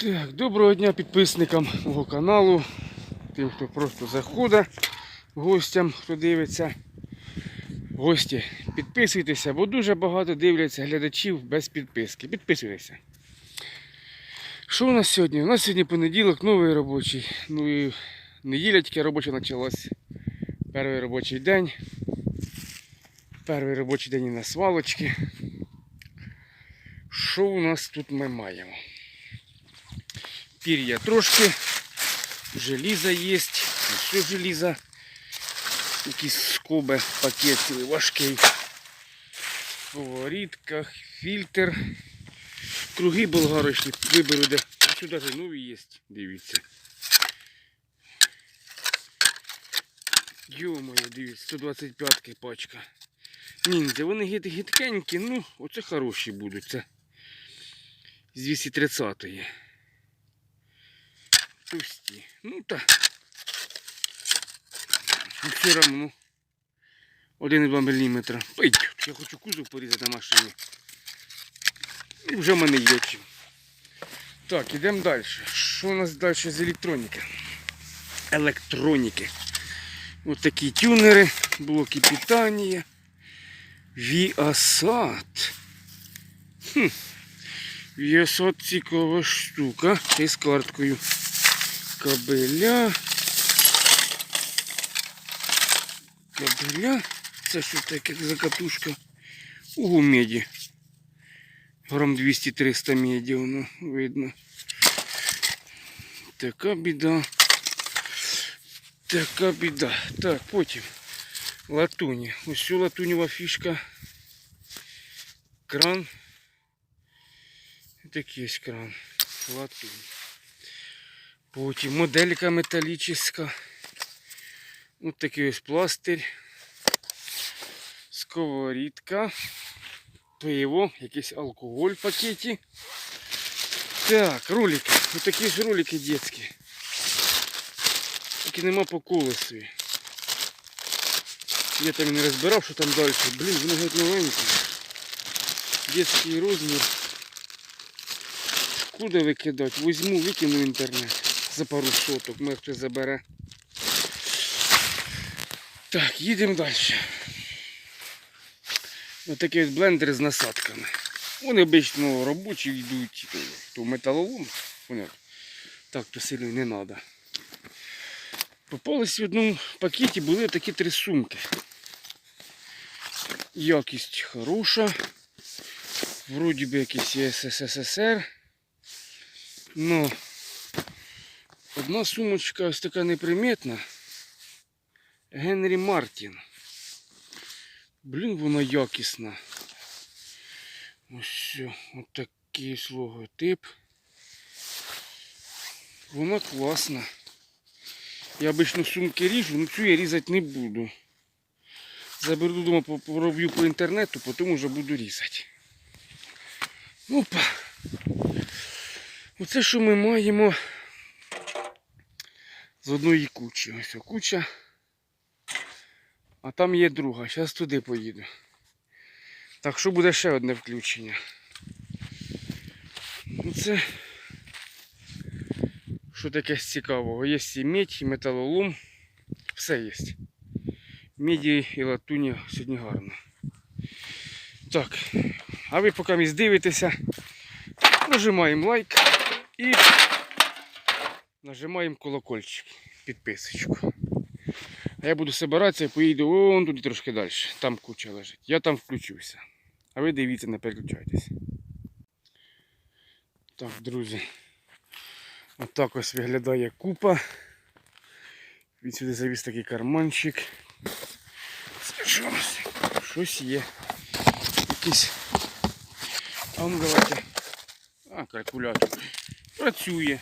Так, доброго дня підписникам мого каналу, тим, хто просто заходить, гостям, хто дивиться. Гості, підписуйтеся, бо дуже багато дивляться глядачів без підписки. Підписуйтеся. Що у нас сьогодні? У нас сьогодні понеділок, новий робочий. Ну і неділя тільки робоча почалась. Перший робочий день. Перший робочий день і на свалочки. Що у нас тут ми маємо? Пір'я трошки, желіза є, все желіза. Якісь скоби, пакет цілий важкий. Сковорідка, фільтр. Круги болгарочні виберу, де сюди вже нові є, дивіться. Йо-моє, дивіться, 125 пачка. Ніндзя, вони гид гидкенькі, ну, оце хороші будуть. Це з 230-ї. Товсті. Ну та. Ну, все равно. 1,2 мм. Ой, я хочу кузов порізати на машині. І вже в мене є чим. Так, ідемо далі. Що у нас далі з електроніки? Електроніки. Ось такі тюнери, блоки питання. Хм. Viasat цікава штука. Ще з карткою. Кабеля. Кабеля. Це що таке за катушка? У меді. Грам 200-300 меді, воно видно. Така біда. Така біда. Так, потім. Латуні. Ось цю латунєва фішка. Кран. Такий ось кран. Латунь. Потім моделька металічна. Ось такий ось пластир. Сковорідка. Пиво, якийсь алкоголь в пакеті. Так, ролики. Ось такі ж ролики дітські. Тільки нема по колесу. Я там не розбирав, що там далі. Блін, вони геть новенькі. Детський розмір. Куди викидати? Візьму, викину в інтернет за пару соток, може хтось забере. Так, їдемо далі. Ось такий ось блендер з насадками. Вони обично робочі йдуть, то, то металолом. Так то сильно не треба. Попались в одному пакеті були такі три сумки. Якість хороша. Вроді би якийсь СССР. Но одна сумочка ось така неприметна. Генрі Мартін. Блін, вона якісна. Ось що, от логотип. Вона класна. Я обично сумки ріжу, ну цю я різати не буду. Заберу дома, по- пороблю по інтернету, потім вже буду різати. Опа. Оце що ми маємо з одної кучі. Ось куча. А там є друга. Зараз туди поїду. Так що буде ще одне включення. Оце. Що таке цікавого? Є і медь, і металолом. Все є. Міді і латуні сьогодні гарно. Так, а ви поки місь дивитеся, нажимаємо лайк і нажимаємо колокольчик, підписочку. А я буду збиратися і поїду вон туди трошки далі. Там куча лежить. Я там включуся. А ви дивіться, не переключайтесь. Так, друзі. Отак ось виглядає купа. Він сюди завіз такий карманчик. Щось, щось є. Якийсь. А ну давайте. А, калькулятор. Працює.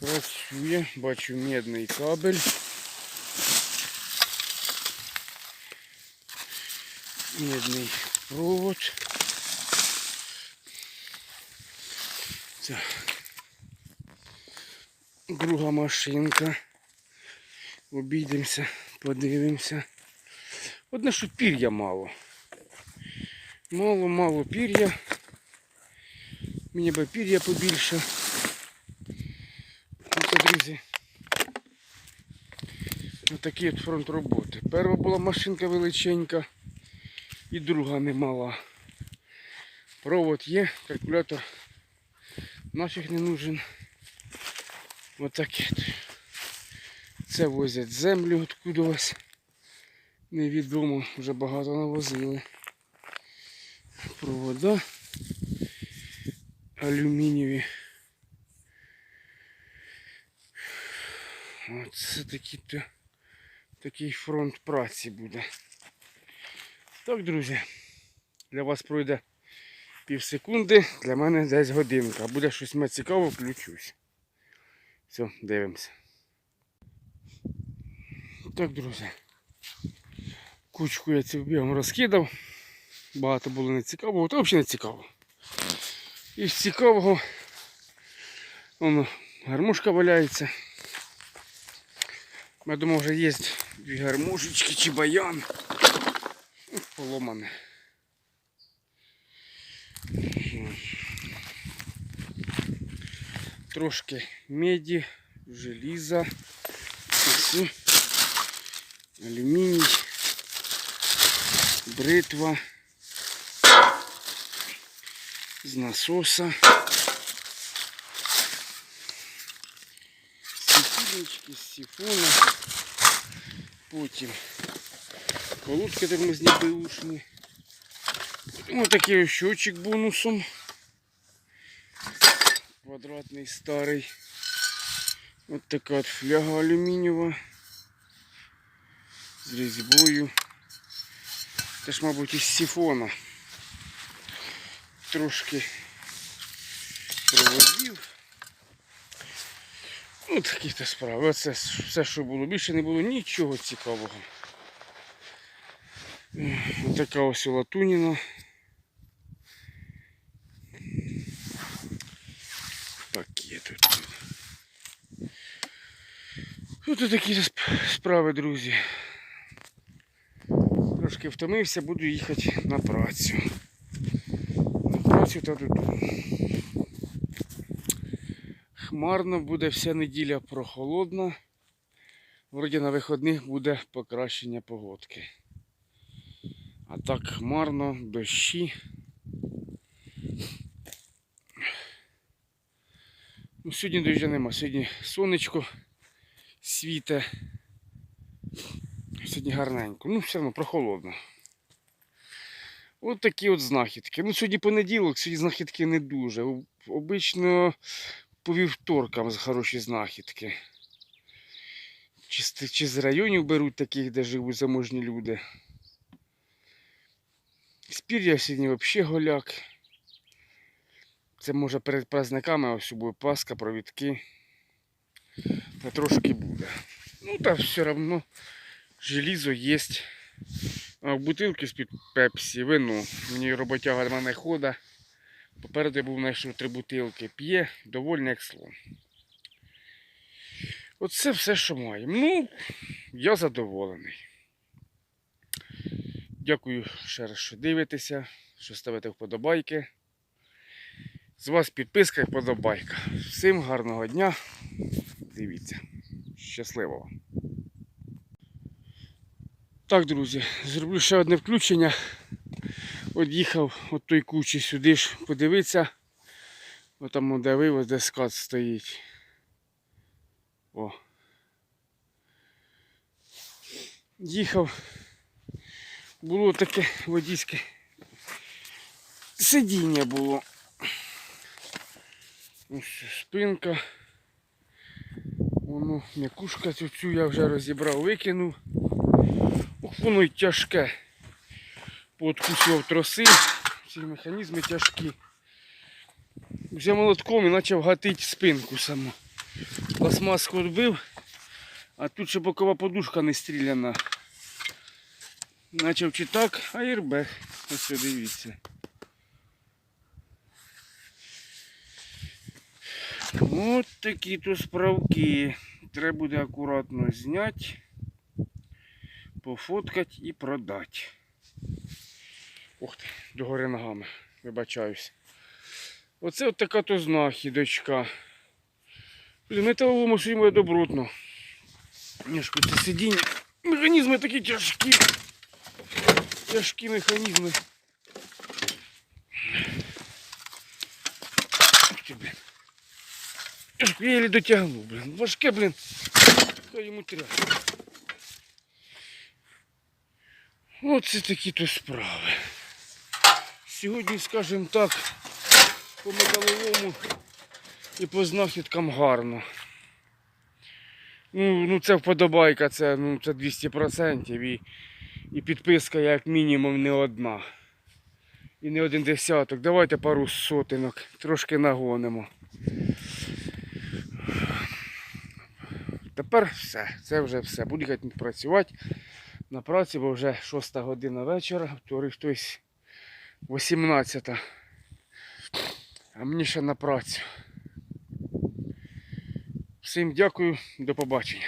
Працює. Бачу медний кабель. Медний провод. Друга машинка. Обійдемося, подивимося. Одне, що пір'я мало. Мало-мало пір'я. Мені би пір'я побільше. Ну, то, друзі. Отакий от фронт роботи. Перша була машинка величенька і друга немала. Провод є, калькулятор нафіг не нужен. Отаке. от. Це возять землю откудось. Невідомо, вже багато навозили. Провода алюмінієві. Оце такі то, такий фронт праці буде. Так, друзі, для вас пройде пів секунди, для мене десь годинка. Буде щось мені цікаво, включусь. Все, дивимося. Так, друзі. Кучку я цих бігом розкидав. Багато було не цікавого, то взагалі не цікаво. Із цікавого воно гармошка валяється. Я думав, вже є дві гармошечки чи баян. Ну, Поломане. Трошки меді, желіза, ось, алюміній, бритва з насоса. Світильнички з сифона. Потім колодки тормозні беушні. Потім отакий ось щочик бонусом. Квадратний старий. От така от фляга алюмінієва. З різьбою. Теж, мабуть, із сифона. Трошки проводів. Ну, такі то справи. Оце все, що було. Більше не було нічого цікавого. Така ось латуніна. Пакет тут. Тут такі сп- справи, друзі. Трошки втомився, буду їхати на працю. На працю та додому. Хмарно буде вся неділя прохолодна. Вроді на виходних буде покращення погодки. А так хмарно, дощі. Ну, сьогодні дощу нема, сьогодні сонечко світе. Сьогодні гарненько. Ну, все одно прохолодно. От такі от знахідки. Ну, сьогодні понеділок, сьогодні знахідки не дуже. Обично по вівторкам хороші знахідки. Чи, чи з районів беруть таких, де живуть заможні люди. Спір'я сьогодні взагалі голяк. Це може перед праздниками, ось буде Пасха, провідки. Та трошки буде. Ну та все одно желізо є. А в бутилки з-під пепсі, вино. Мені роботяга мене хода. Попереду я був знайшов три бутилки. П'є, довольний як слон. Оце все, що маємо. Ну, я задоволений. Дякую ще раз, що дивитеся, що ставите вподобайки. З вас підписка і вподобайка. Всім гарного дня. Дивіться. Щасливо вам. Так, друзі, зроблю ще одне включення. От їхав от той кучі сюди ж подивитися. От там де вивоз, де скат стоїть. О. Їхав. Було таке водійське сидіння було. Ось спинка. Воно м'якушка цю я вже розібрав, викинув. Ох, воно й тяжке. Пооткусував троси, ці механізми тяжкі. Взяв молотком і почав гатити спинку саму. Пластмаску відбив, а тут ще бокова подушка не стріляна. Начав чи так, а ірбег. Ось дивіться. От такі то справки. Треба буде акуратно зняти, пофоткати і продати. Ух ти, догори ногами, вибачаюсь. Оце от така то знахідочка. Блін, металолому йому добротно. Ніжку це сидіння. Механізми такі тяжкі. Тяжкі механізми. Ух ти, блін. Тяжко, я її дотягнув, блін. Важке, блін. Хай йому треба. Оце такі то справи. Сьогодні, скажімо так, по металовому і по знахідкам гарно. Ну, ну Це вподобайка, це ну, це 200% і і підписка як мінімум не одна. І не один десяток. Давайте пару сотинок, трошки нагонимо. Тепер все, це вже все. Буду працювати на праці, бо вже 6 година вечора, хтось 18. -та. А мені ще на працю. Всім дякую, до побачення.